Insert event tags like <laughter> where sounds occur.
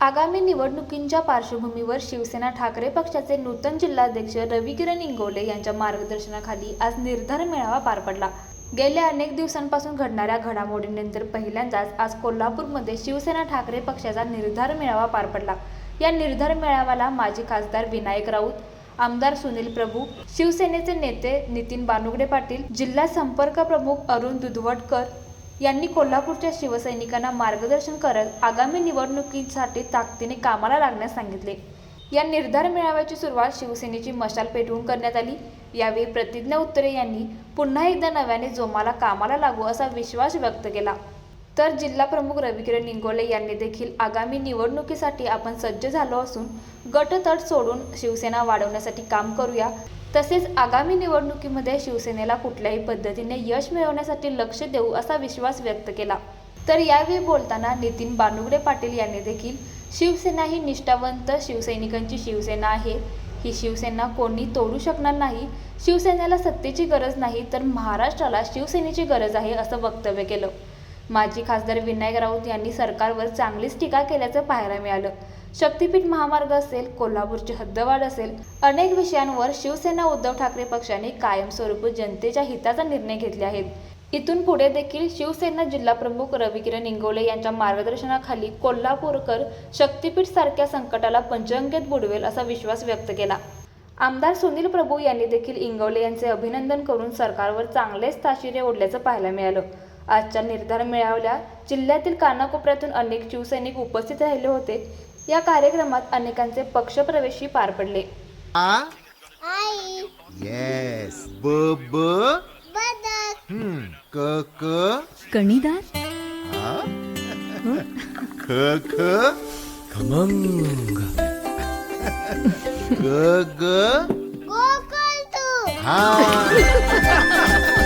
आगामी निवडणुकींच्या पार्श्वभूमीवर शिवसेना ठाकरे पक्षाचे नूतन जिल्हाध्यक्ष रविकिरण इंगोले यांच्या मार्गदर्शनाखाली आज निर्धार मेळावा पार पडला. गेल्या अनेक दिवसांपासून घडणाऱ्या घडामोडींनंतर पहिल्यांदाच आज कोल्हापूरमध्ये शिवसेना ठाकरे पक्षाचा निर्धार मेळावा पार पडला. या निर्धार मेळाव्याला माजी खासदार विनायक राऊत आमदार सुनील प्रभू शिवसेनेचे नेते नितीन बानुगडे पाटील जिल्हा संपर्क प्रमुख अरुण दुधवटकर यांनी कोल्हापूरच्या शिवसैनिकांना मार्गदर्शन करत आगामी निवडणुकीसाठी ताकदीने कामाला लागण्यास सांगितले. या निर्धार मेळाव्याची सुरुवात शिवसेनेची मशाल पेटवून करण्यात आली. यावेळी प्रतिज्ञा उत्तरे यांनी पुन्हा एकदा नव्याने जोमाला कामाला लागू असा विश्वास व्यक्त केला. तर जिल्हा प्रमुख रविकिरण निंगोले यांनी देखील आगामी निवडणुकीसाठी आपण सज्ज झालो असून गटतट सोडून शिवसेना वाढवण्यासाठी काम करूया. तसेच आगामी निवडणुकीमध्ये शिवसेनेला कुठल्याही पद्धतीने यश मिळवण्यासाठी लक्ष देऊ असा विश्वास व्यक्त केला. तर यावेळी बोलताना नितीन बानुगडे पाटील यांनी देखील शिवसेना ही निष्ठावंत शिवसैनिकांची शिवसेना आहे. ही शिवसेना कोणी तोडू शकणार नाही. शिवसेनेला सत्तेची गरज नाही तर महाराष्ट्राला शिवसेनेची गरज आहे असं वक्तव्य केलं. माजी खासदार विनायक राऊत यांनी सरकारवर चांगलीच टीका केल्याचं पाहायला मिळालं. शक्तीपीठ महामार्ग असेल कोल्हापूरची हद्दवाढ असेल अनेक विषयांवर शिवसेना उद्धव ठाकरे पक्षाने कायमस्वरूपी जनतेच्या हिताचा निर्णय घेतले आहेत. इथून पुढे देखील शिवसेना जिल्हा प्रमुख रविकिरण इंगोले यांच्या मार्गदर्शनाखाली कोल्हापूरकर शक्तीपीठ सारख्या संकटाला पंचंगेत बुडवेल असा विश्वास व्यक्त केला. आमदार सुनील प्रभू यांनी देखील इंगवले यांचे अभिनंदन करून सरकारवर चांगलेच ताशिरे ओढल्याचं पाहायला मिळालं. आजच्या निर्धार मेळावल्या. जिल्ह्यातील कानाकोपऱ्यातून अनेक शिवसैनिक उपस्थित राहिले होते. या कार्यक्रमात अनेकांचे पक्षप्रवेशही पार पडले. आ? आई. येस ब ब? क क? कणीदार आ? <laughs> ख ख? खमंग. ग ग? हा. <laughs>